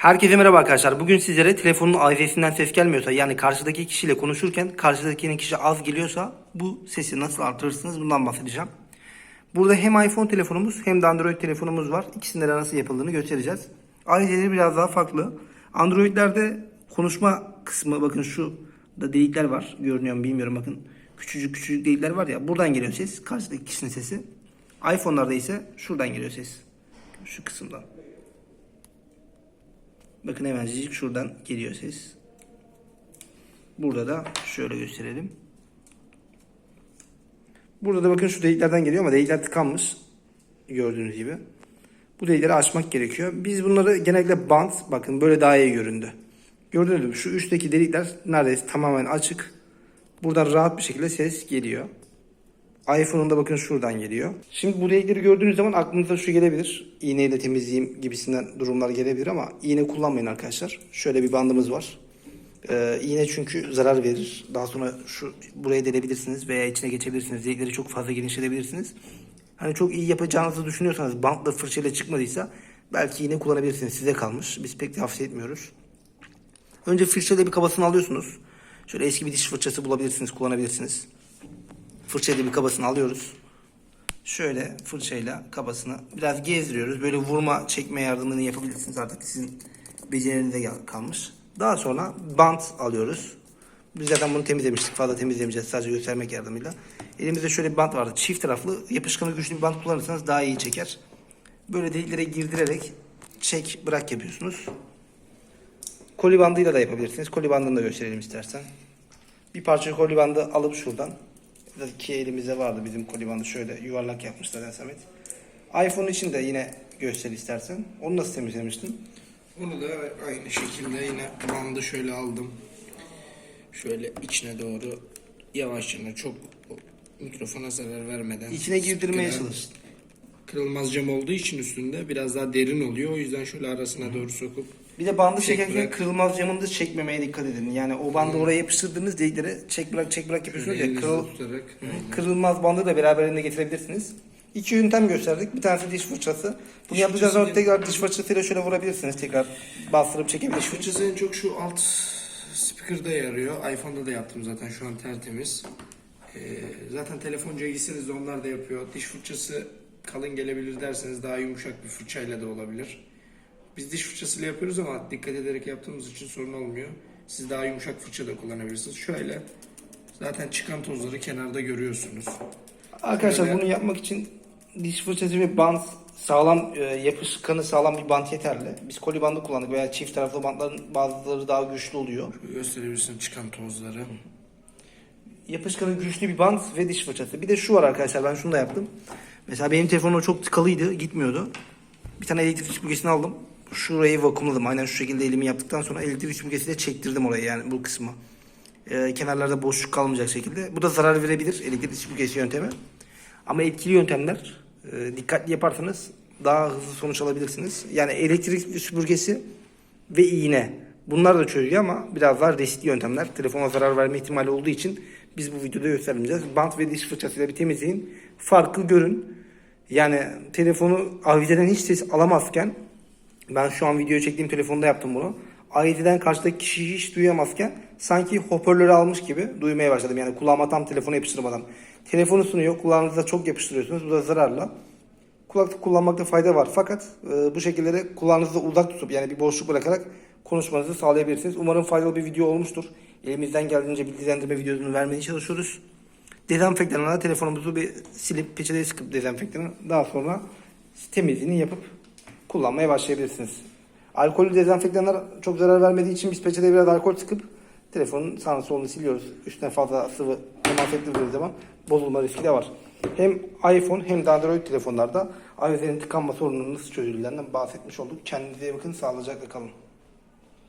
Herkese merhaba arkadaşlar. Bugün sizlere telefonun ailesinden ses gelmiyorsa yani karşıdaki kişiyle konuşurken karşıdakinin kişi az geliyorsa bu sesi nasıl artırırsınız bundan bahsedeceğim. Burada hem iPhone telefonumuz hem de Android telefonumuz var. İkisinde de nasıl yapıldığını göstereceğiz. Aileleri biraz daha farklı. Android'lerde konuşma kısmı bakın şu da delikler var. Görünüyor mu bilmiyorum bakın. Küçücük küçücük delikler var ya buradan geliyor ses. Karşıdaki kişinin sesi. iPhone'larda ise şuradan geliyor ses. Şu kısımdan. Bakın hemencik şuradan geliyor ses. Burada da şöyle gösterelim. Burada da bakın şu deliklerden geliyor ama delikler tıkanmış. Gördüğünüz gibi. Bu delikleri açmak gerekiyor. Biz bunları genellikle bant bakın böyle daha iyi göründü. Gördüğünüz gibi şu üstteki delikler neredeyse tamamen açık. Buradan rahat bir şekilde ses geliyor. iPhone'un da bakın şuradan geliyor. Şimdi bu delikleri gördüğünüz zaman aklınıza şu gelebilir. İğneyle temizleyeyim gibisinden durumlar gelebilir ama iğne kullanmayın arkadaşlar. Şöyle bir bandımız var. Ee, iğne çünkü zarar verir. Daha sonra şu buraya delebilirsiniz veya içine geçebilirsiniz. Delikleri çok fazla genişletebilirsiniz. Hani çok iyi yapacağınızı düşünüyorsanız bantla fırçayla çıkmadıysa belki iğne kullanabilirsiniz. Size kalmış. Biz pek tavsiye etmiyoruz. Önce fırçayla bir kabasını alıyorsunuz. Şöyle eski bir diş fırçası bulabilirsiniz, kullanabilirsiniz. Fırçayla bir kabasını alıyoruz. Şöyle fırçayla kabasını biraz gezdiriyoruz. Böyle vurma, çekme yardımını yapabilirsiniz. Artık sizin becerinizde gel- kalmış. Daha sonra bant alıyoruz. Biz zaten bunu temizlemiştik. Fazla temizlemeyeceğiz. Sadece göstermek yardımıyla. Elimizde şöyle bir bant vardı. Çift taraflı yapışkanı güçlü bir bant kullanırsanız daha iyi çeker. Böyle deliklere girdirerek çek bırak yapıyorsunuz. Koli bandıyla da yapabilirsiniz. Koli bandını da gösterelim istersen. Bir parça koli bandı alıp şuradan. Ki elimizde vardı bizim koli bandı. Şöyle yuvarlak yapmışlar zaten Samet. iPhone için de yine göster istersen. Onu nasıl temizlemiştin? Onu da aynı şekilde yine bandı şöyle aldım. Şöyle içine doğru yavaşça çok mikrofona zarar vermeden. İçine girdirmeye çalıştın. Kırılmaz cam olduğu için üstünde biraz daha derin oluyor. O yüzden şöyle arasına doğru sokup Bir de bandı Çek çekerken bırak. kırılmaz camını da çekmemeye dikkat edin. Yani o bandı oraya yapıştırdığınız deliklere çek bırak çek bırak yapıyorsunuz ya. Kırıl, tutarak kırılmaz bandı da beraberinde getirebilirsiniz. İki yöntem gösterdik. Bir tanesi diş fırçası. Bunu Diş yapacağınız zaman fırçası tekrar diş fırçasıyla şöyle vurabilirsiniz. Tekrar bastırıp Diş çekebilirsiniz. fırçası en çok şu alt speaker'da yarıyor. iPhone'da da yaptım zaten şu an tertemiz. Ee, zaten telefoncuya gitseniz de onlar da yapıyor. Diş fırçası kalın gelebilir derseniz daha yumuşak bir fırçayla da olabilir. Biz diş fırçasıyla yapıyoruz ama dikkat ederek yaptığımız için sorun olmuyor. Siz daha yumuşak fırça da kullanabilirsiniz. Şöyle zaten çıkan tozları kenarda görüyorsunuz. Arkadaşlar Şöyle- bunu yapmak için diş fırçası ve bant sağlam e, yapışkanı sağlam bir bant yeterli. Biz koli bandı kullandık veya çift taraflı bantların bazıları daha güçlü oluyor. Gösterebilirsin çıkan tozları. Yapışkanı güçlü bir bant ve diş fırçası. Bir de şu var arkadaşlar ben şunu da yaptım. Mesela benim telefonum çok tıkalıydı gitmiyordu. Bir tane elektrik süpürgesini aldım. Şurayı vakumladım. Aynen şu şekilde elimi yaptıktan sonra elektrik süpürgesiyle çektirdim orayı yani bu kısmı. Ee, kenarlarda boşluk kalmayacak şekilde. Bu da zarar verebilir elektrik süpürgesi yöntemi. Ama etkili yöntemler. Ee, dikkatli yaparsanız daha hızlı sonuç alabilirsiniz. Yani elektrik süpürgesi ve iğne. Bunlar da çözüyor ama biraz daha riskli yöntemler. Telefona zarar verme ihtimali olduğu için biz bu videoda göstermeyeceğiz. Bant ve diş fırçasıyla bir temizleyin. Farkı görün. Yani telefonu avizeden hiç ses alamazken ben şu an video çektiğim telefonda yaptım bunu. Avizeden karşıdaki kişiyi hiç duyamazken sanki hoparlörü almış gibi duymaya başladım. Yani kulağıma tam telefonu yapıştırmadan. Telefonu sunuyor. Kulağınıza çok yapıştırıyorsunuz. Bu da zararlı. Kulaklık kullanmakta fayda var. Fakat e, bu şekilleri kulağınızda uzak tutup yani bir boşluk bırakarak konuşmanızı sağlayabilirsiniz. Umarım faydalı bir video olmuştur. Elimizden geldiğince bilgilendirme videosunu vermeye çalışıyoruz. Dezenfektanla telefonumuzu bir silip peçeteye sıkıp dezenfektanı daha sonra temizliğini yapıp kullanmaya başlayabilirsiniz. Alkollü dezenfektanlar çok zarar vermediği için biz peçeteye biraz alkol sıkıp telefonun sağını solunu siliyoruz. Üstüne fazla sıvı temas ettirdiğiniz zaman bozulma riski de var. Hem iPhone hem de Android telefonlarda iOS'in tıkanma sorununun nasıl çözüldüğünden bahsetmiş olduk. Kendinize bakın, sağlıcakla kalın.